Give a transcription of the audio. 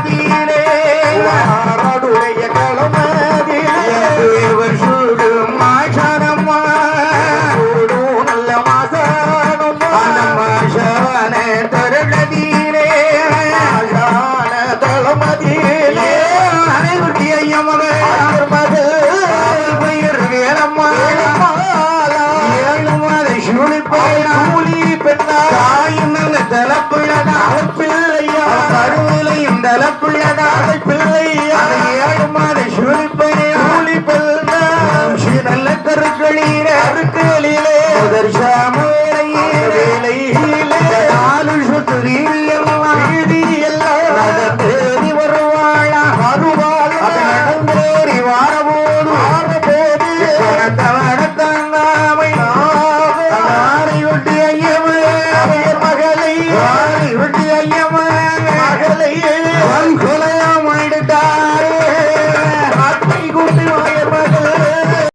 மதியிலே ஆடுடைய களமதியிலே தேவர் சூடும் மாஷரம்மா சூடும் நல்ல மாசரம்மா அந்த மாஷரனே தருளதியிலே ஆஷான தளமதியிலே அனைவருடைய யமகே மது பெயர் மண்டலக்குள்ளதாதை பிள்ளை. ஏழு மாத சுழிப்பனே. ஊழி பல்ல நல்ல கருக்களிலே. கருக்களிலே. முதற்